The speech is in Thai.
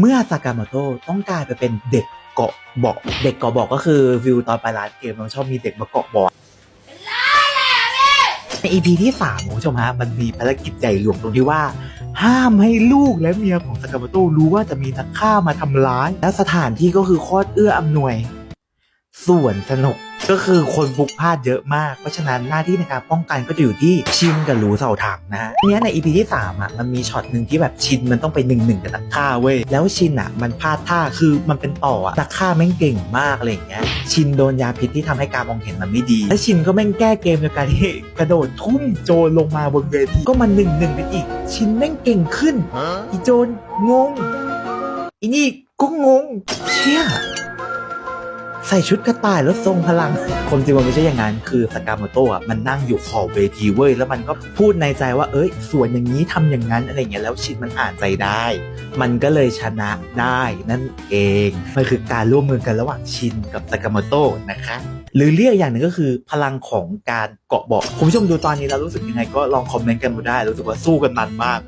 เมื่อซากาโมโตต้องกลายไปเป็นเด็กเกาะเบาะเด็กเกาะเบาะก็คือวิวตอนไปร้านเกมมันชอบมีเด็กมาเกาะเบาะใน EP ที่สามคุณผู้ชมฮะมันมีภารกิจใหญ่หลวงตรงที่ว่า ห้ามให้ลูกและเมียของซากาโมโตรู้ว่าจะมีนักฆ่ามาทำร้าย แล้วสถานที่ก็คือโคตรเอื้ออำนวย ส่วนสนุก ก็คือคนพลุกพลาดเยอะมาก เพราะฉะนั้นหน้าที่ในการป้องกันก็จะอยู่ที่ชินกับหลูเสาถังนะฮะทีเนี้ยในอีพีที่3อะมันมีช็อตหนึ่งที่แบบชินมันต้องไปหนึ่งหนึ่งกับนักฆ่าเว้ยแล้วชินอะมันพลาดท่าคือมันเป็นต่ออะนักฆ่าแม่งเก่งมากอะไรอย่างเงี้ยชินโดนยาพิษที่ทำให้การมองเห็นมันไม่ดี และชินก็แม่งแก้เกมโดยการที่กระโดดทุ่มโจรลงมาบนเวทีก็มันหนึ่งหนึ่งกันอีก ชินแม่งเก่งขึ้นอีโจรงงอีนี่ก็งงเชี่ย ใส่ชุดกระต่ายแล้วทรงพลังความจริงมันไม่ใช่อย่างนั้นคือสกาโมโตะมันนั่งอยู่ขอบเวทีเว้ยแล้วมันก็พูดในใจว่าเอ้ยส่วนอย่างนี้ทำอย่างนั้นอะไรเงี้ยแล้วชินมันอ่านใจได้ มันก็เลยชนะได้นั่นเองมันคือการร่วมมือกันระหว่างชินกับสกาโมโตะนะคะหรือเรียกอย่างหนึ่งก็คือพลังของการเกาะเบาะคุณผู้ชมดูตอนนี้แล้วรู้สึกยังไงก็ลองคอมเมนต์กันมาได้รู้สึกว่าสู้กันมันมาก